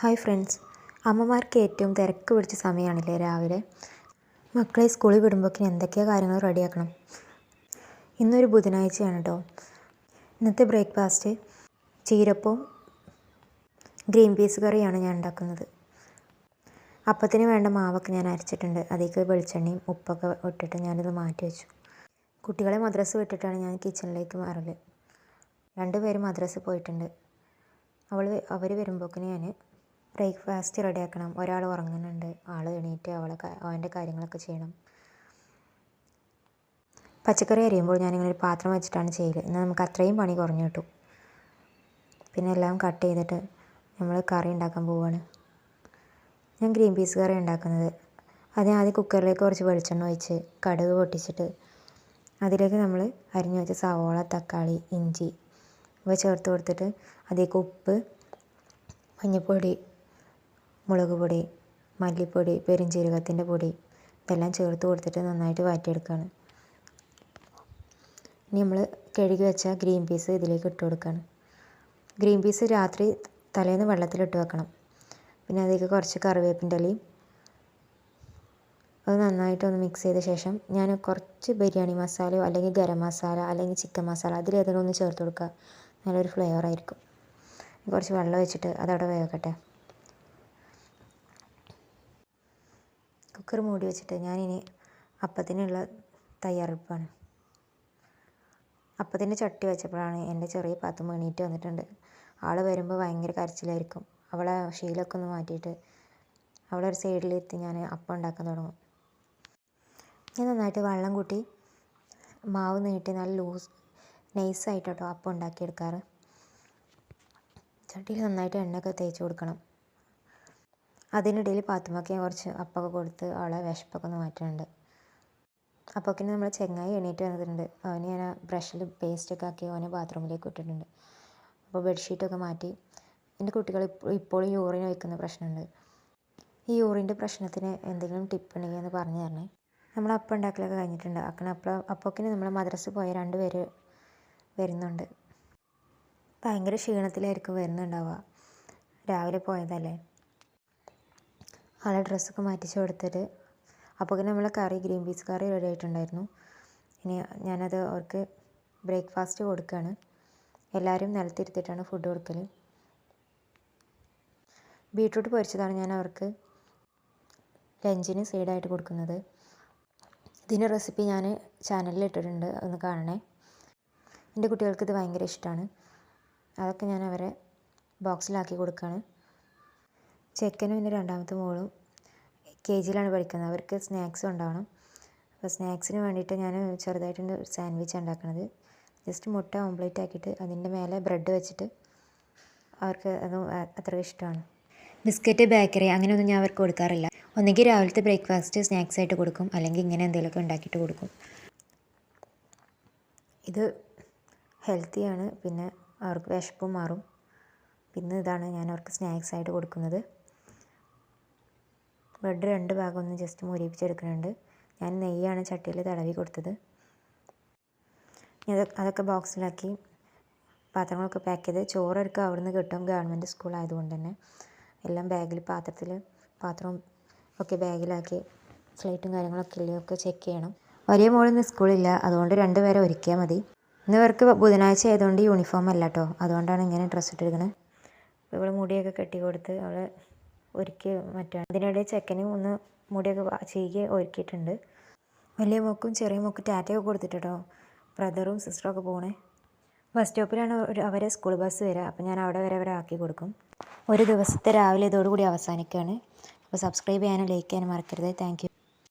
Hi friends അമ്മമാർക്ക് ഏറ്റവും തിരക്ക് പിടിച്ച സമയമാണല്ലേ രാവിലെ? മക്കളെ സ്കൂളിൽ വിടുമ്പോഴേക്കും എന്തൊക്കെയാ കാര്യങ്ങൾ റെഡിയാക്കണം? ഇന്നൊരു ബുധനാഴ്ചയാണ് കേട്ടോ ഇന്നത്തെ ബ്രേക്ക്ഫാസ്റ്റ് ചീരപ്പവും ഗ്രീൻ പീസ് കറിയാണ് ഞാൻ ഉണ്ടാക്കുന്നത്. അപ്പത്തിന് വേണ്ട മാവൊക്കെ ഞാൻ അരച്ചിട്ടുണ്ട്. അതിലേക്ക് വെളിച്ചെണ്ണയും ഉപ്പൊക്കെ ഇട്ടിട്ട് ഞാനത് മാറ്റി വെച്ചു. കുട്ടികളെ മദ്രസ വിട്ടിട്ടാണ് ഞാൻ കിച്ചണിലേക്ക് മാറൽ. രണ്ടുപേരും മദ്രസ പോയിട്ടുണ്ട്. അവൾ അവർ വരുമ്പോഴേക്കും ഞാൻ ബ്രേക്ക്ഫാസ്റ്റ് റെഡിയാക്കണം. ഒരാൾ ഉറങ്ങുന്നുണ്ട്. ആൾ എണീറ്റ് അവളെ അവന്റെ കാര്യങ്ങളൊക്കെ ചെയ്യണം. പച്ചക്കറി അരിയുമ്പോൾ ഞാനിങ്ങനെ ഒരു പാത്രം വെച്ചിട്ടാണ് ചെയ്യൽ എന്നാൽ നമുക്ക് അത്രയും പണി കുറഞ്ഞു കിട്ടും. പിന്നെ എല്ലാം കട്ട് ചെയ്തിട്ട് നമ്മൾ കറി ഉണ്ടാക്കാൻ പോവുകയാണ് ഞാൻ ഗ്രീൻ പീസ് കറി ഉണ്ടാക്കുന്നത്. അത് ആദ്യം കുക്കറിലേക്ക് കുറച്ച് വെളിച്ചെണ്ണ ഒഴിച്ച് കടുക് പൊട്ടിച്ചിട്ട് അതിലേക്ക് നമ്മൾ അരിഞ്ഞു വെച്ച സവോള തക്കാളി ഇഞ്ചി ഇവ ചേർത്ത് കൊടുത്തിട്ട് അതിലേക്ക് ഉപ്പ് മഞ്ഞൾപ്പൊടി മുളക് പൊടി മല്ലിപ്പൊടി പെരുംജീരകത്തിന്റെ പൊടി ഇതെല്ലാം ചേർത്ത് കൊടുത്തിട്ട് നന്നായിട്ട് വാറ്റിയെടുക്കുകയാണ് ഇനി നമ്മൾ കഴുകി വെച്ച ഗ്രീൻ പീസ് ഇതിലേക്ക് ഇട്ട് കൊടുക്കുകയാണ് ഗ്രീൻ പീസ് രാത്രി തലേന്ന് വെള്ളത്തിലിട്ട് വെക്കണം. പിന്നെ അതിലേക്ക് കുറച്ച് കറിവേപ്പിന്റെ ഇലയും അത് നന്നായിട്ടൊന്ന് മിക്സ് ചെയ്ത ശേഷം ഞാൻ കുറച്ച് ബിരിയാണി മസാലയോ അല്ലെങ്കിൽ ഗരം മസാല അല്ലെങ്കിൽ ചിക്കൻ മസാല അതിലേതെങ്കിലും ഒന്ന് ചേർത്ത് കൊടുക്കുക. നല്ലൊരു ഫ്ലേവർ ആയിരിക്കും കുറച്ച് വെള്ളം വെച്ചിട്ട് അതവിടെ വേകട്ടെ കുക്കർ മൂടി വെച്ചിട്ട് ഞാനിനി അപ്പത്തിനുള്ള തയ്യാറെടുപ്പാണ്. അപ്പത്തിന്റെ ചട്ടി വെച്ചപ്പോഴാണ് എന്റെ ചെറിയ പാത്തുമ്മ എണീറ്റ് വന്നിട്ടുണ്ട്. ആൾ വരുമ്പോൾ ഭയങ്കര കരച്ചിലായിരിക്കും. അവളെ ശീലമൊക്കെ ഒന്ന് മാറ്റിയിട്ട് അവളെ ഒരു സൈഡിലെത്തി ഞാൻ അപ്പം ഉണ്ടാക്കാൻ തുടങ്ങും. ഞാൻ നന്നായിട്ട് വെള്ളം കൂട്ടി മാവ് നീട്ടി നല്ല ലൂസ് നൈസായിട്ട് അപ്പം ഉണ്ടാക്കിയെടുക്കാറ്. ചട്ടിയിൽ നന്നായിട്ട് എണ്ണയൊക്കെ തേച്ച് കൊടുക്കണം. അതിനിടയിൽ പാത്തുമ്മക്ക് കുറച്ച് അപ്പമൊക്കെ കൊടുത്ത് അവളെ വിശപ്പൊക്കെ ഒന്ന് മാറ്റുന്നുണ്ട് അപ്പോഴേക്കിന് നമ്മൾ ചെങ്ങായി എണീറ്റ് വന്നിട്ടുണ്ട്. അവന് ഞാൻ ബ്രഷിൽ പേസ്റ്റൊക്കെ ആക്കി അവനെ ബാത്റൂമിലേക്ക് ഇട്ടിട്ടുണ്ട്. അപ്പോൾ ബെഡ്ഷീറ്റൊക്കെ മാറ്റി. എന്റെ കുട്ടികൾ ഇപ്പോൾ ഇപ്പോഴും യൂറിൻ വയ്ക്കുന്ന പ്രശ്നമുണ്ട്. ഈ യൂറിന്റെ പ്രശ്നത്തിന് എന്തെങ്കിലും ടിപ്പ് ഉണ്ടെങ്കിൽ എന്ന് പറഞ്ഞു തരണേ. നമ്മൾ അപ്പം ഉണ്ടാക്കലൊക്കെ കഴിഞ്ഞിട്ടുണ്ട്. അക്കണ അപ്പോൾ അപ്പോഴേക്കിന് നമ്മൾ മദ്രസ് പോയ രണ്ട് പേര് വരുന്നുണ്ട്. ഭയങ്കര ക്ഷീണത്തിലായിരിക്കും വരുന്നുണ്ടാവുക. രാവിലെ പോയതല്ലേ? ആളെ ഡ്രസ്സൊക്കെ മാറ്റിച്ച് കൊടുത്തിട്ട് അപ്പോൾ നമ്മളെ കറി ഗ്രീൻ പീസ് കറി റെഡി ആയിട്ടുണ്ടായിരുന്നു. ഇനി ഞാനത് അവർക്ക് ബ്രേക്ക്ഫാസ്റ്റ് കൊടുക്കുകയാണ് എല്ലാവരും നിലത്തിരുത്തിയിട്ടാണ് ഫുഡ് കൊടുക്കൽ ബീട്രൂട്ട് പൊരിച്ചതാണ് ഞാൻ അവർക്ക് ലഞ്ചിന് സൈഡായിട്ട് കൊടുക്കുന്നത്. ഇതിന്റെ റെസിപ്പി ഞാൻ ചാനലിൽ ഇട്ടിട്ടുണ്ട് ഒന്ന് കാണണേ. എന്റെ കുട്ടികൾക്ക് ഇത് ഭയങ്കര ഇഷ്ടമാണ് അതൊക്കെ ഞാൻ അവരെ ബോക്സിലാക്കി കൊടുക്കുകയാണ് ചെക്കനും എന്റെ രണ്ടാമത്തെ മോളും കെ ജിയിലാണ് പഠിക്കുന്നത്. അവർക്ക് സ്നാക്സ് ഉണ്ടാവണം അപ്പോൾ സ്നാക്സിന് വേണ്ടിയിട്ട് ഞാൻ ചെറുതായിട്ടുണ്ട് സാൻഡ്വിച്ച് ഉണ്ടാക്കുന്നത് ജസ്റ്റ് മുട്ട ഓംപ്ലേറ്റ് ആക്കിയിട്ട് അതിന്റെ മേലെ ബ്രെഡ് വെച്ചിട്ട് അവർക്ക് അത് അത്ര ഇഷ്ടമാണ്. ബിസ്ക്കറ്റ് ബേക്കറി അങ്ങനെയൊന്നും ഞാൻ അവർക്ക് കൊടുക്കാറില്ല. ഒന്നുകിൽ രാവിലത്തെ ബ്രേക്ക്ഫാസ്റ്റ് സ്നാക്സ് ആയിട്ട് കൊടുക്കും. അല്ലെങ്കിൽ ഇങ്ങനെ എന്തെങ്കിലുമൊക്കെ ഉണ്ടാക്കിയിട്ട് കൊടുക്കും. ഇത് ഹെൽത്തിയാണ് പിന്നെ അവർക്ക് വിശപ്പും മാറും. പിന്നെ ഇതാണ് ഞാൻ അവർക്ക് സ്നാക്സ് ആയിട്ട് കൊടുക്കുന്നത്. ബ്രെഡ് രണ്ട് ഭാഗം ഒന്ന് ജസ്റ്റ് മുരിപ്പിച്ചെടുക്കുന്നുണ്ട് ഞാൻ നെയ്യാണ് ചട്ടിയിൽ തടവി കൊടുത്തത്. അതൊക്കെ ബോക്സിലാക്കി പാത്രങ്ങളൊക്കെ പാക്ക് ചെയ്ത് ചോറൊക്കെ അവിടെ നിന്ന് കിട്ടും ഗവൺമെന്റ് സ്കൂൾ ആയതുകൊണ്ട് തന്നെ. എല്ലാം ബാഗിൽ പാത്രത്തിൽ പാത്രവും ഒക്കെ ബാഗിലാക്കി ഫ്ലൈറ്റും കാര്യങ്ങളൊക്കെ ഇല്ലേ ഒക്കെ ചെക്ക് ചെയ്യണം. വലിയ നിന്ന് സ്കൂളില്ല അതുകൊണ്ട് രണ്ട് പേരെ ഒരുക്കിയാൽ മതി. ഇന്ന് ഇവർക്ക് ബുധനാഴ്ച ആയതുകൊണ്ട് യൂണിഫോം അല്ല കേട്ടോ അതുകൊണ്ടാണ് ഇങ്ങനെ ഡ്രസ്സ് ഇട്ടിരിക്കുന്നത് ഇവൾ മുടിയൊക്കെ കെട്ടി കൊടുത്ത് അവൾ ഒരുക്കി മറ്റാണ് അതിനിടെ ചെക്കനും ഒന്ന് മുടിയൊക്കെ ചെയ്യുക ഒരുക്കിയിട്ടുണ്ട്. വലിയ മോക്കും ചെറിയ മോക്കും ടാറ്റയൊക്കെ കൊടുത്തിട്ടോ ബ്രദറും സിസ്റ്ററും ഒക്കെ പോണേ. ബസ് സ്റ്റോപ്പിലാണ് അവരെ സ്കൂൾ ബസ് വരിക അപ്പം ഞാൻ അവിടെ വരെ അവരെ ആക്കി കൊടുക്കും. ഒരു ദിവസത്തെ രാവിലെ ഇതോടുകൂടി അവസാനിക്കുകയാണ് അപ്പോൾ സബ്സ്ക്രൈബ് ചെയ്യാനും ലൈക്ക് ചെയ്യാനും മറക്കരുത്. താങ്ക്